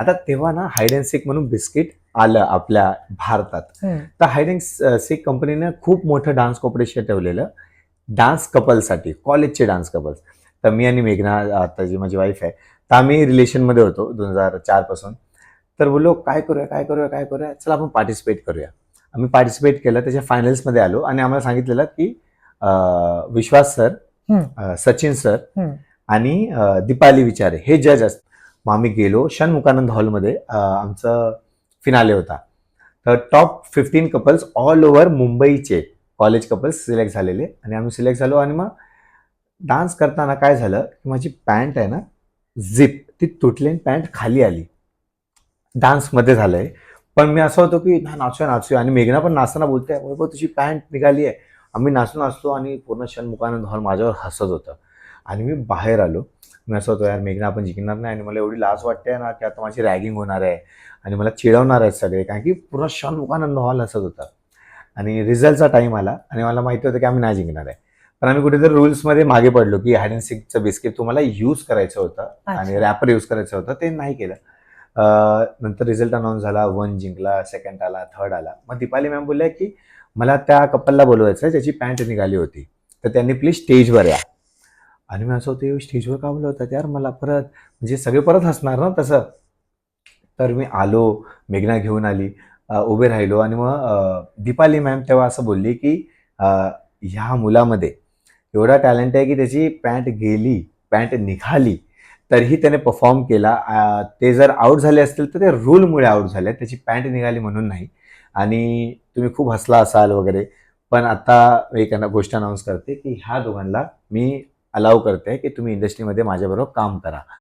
आता तेव्हा ना हायड अँड सीक म्हणून बिस्किट आलं आपल्या भारतात. तर हायड अँड सीक कंपनीने खूप मोठं डान्स कॉम्पिटिशन ठेवलेलं. डान्स कपलसाठी कॉलेजचे डान्स कपल्स तर मी आणि मेघना आता जी माझी वाईफ आहे तर आम्ही रिलेशनमध्ये होतो दोन हजार चारपासून. तर बोललो काय करूया काय करूया काय करूया? चला आपण पार्टिसिपेट करूया. आम्ही पार्टिसिपेट केलं त्याच्या फायनल्समध्ये आलो आणि आम्हाला सांगितलेलं की विश्वास सर सचिन सर. आणि दीपाली विचारे हे जज असतात. मग आम्ही गेलो षणमुखानंद हॉलमध्ये आमचं फिनाले होता. तर top fifteen couples all over मुंबईचे कॉलेज कपल्स सिलेक्ट झालेले आणि आम्ही सिलेक्ट झालो आणि मग डान्स करताना काय झालं की माझी पॅन्ट आहे ना झिप ती तुटली आणि पॅन्ट खाली आली. डान्समध्ये झालं आहे पण मी असं होतो की ना नाचूया नाचूया. आणि मेघना पण नाचताना बोलते वैभव तुझी पॅन्ट निघाली आहे. आम्ही नाचून नाचतो आणि पूर्ण षणमुखानंद हॉल माझ्यावर हसत होतं. आणि मी बाहेर आलो. मी असं होतो यार मेघना आपण जिंकणार नाही. आणि मला एवढी लाज वाटते ना की आता माझी रॅगिंग होणार आहे. आणि मला चिडवणार आहेत सगळे कारण की पूर्ण षणमुखानंद हॉल हसत होता. आणि रिझल्टचा टाईम आला आणि मला माहिती होतं की आम्ही नाही जिंकणार आहे. पण आम्ही कुठेतरी रुल्समध्ये मागे पडलो की हायड अँड सिकचं बिस्किट तुम्हाला यूज करायचं होतं आणि. रॅपर यूज करायचं होतं ते नाही केलं. नंतर रिझल्ट अनाऊन्स झाला वन जिंकला सेकंड आला थर्ड आला. मग दीपाली मॅम बोलल्या की मला त्या कपलला बोलवायचं आहे ज्याची पॅन्ट निघाली होती. तर त्यांनी प्लीज स्टेजवर या. आणि मी असं होतं स्टेजवर का होतं यार मला परत? म्हणजे सगळे परत हसणार ना तसं. तर मी आलो मेघना घेऊन आली उभे राहिलो आणि मग दीपाली मॅम तेव्हा असं बोलली की ह्या मुलामध्ये एवढा टॅलेंट आहे की त्याची पॅन्ट गेली पॅन्ट निघाली तरीही त्याने परफॉर्म केला. ते जर आऊट झाले असतील तर ते रूलमुळे आऊट झाले त्याची पॅन्ट निघाली म्हणून नाही. आणि तुम्ही खूप हसला असाल वगैरे. पण आता एक गोष्ट अनाऊन्स करते की ह्या दोघांना मी अलाव करते की तुम्ही इंडस्ट्रीमध्ये माझ्याबरोबर काम करा.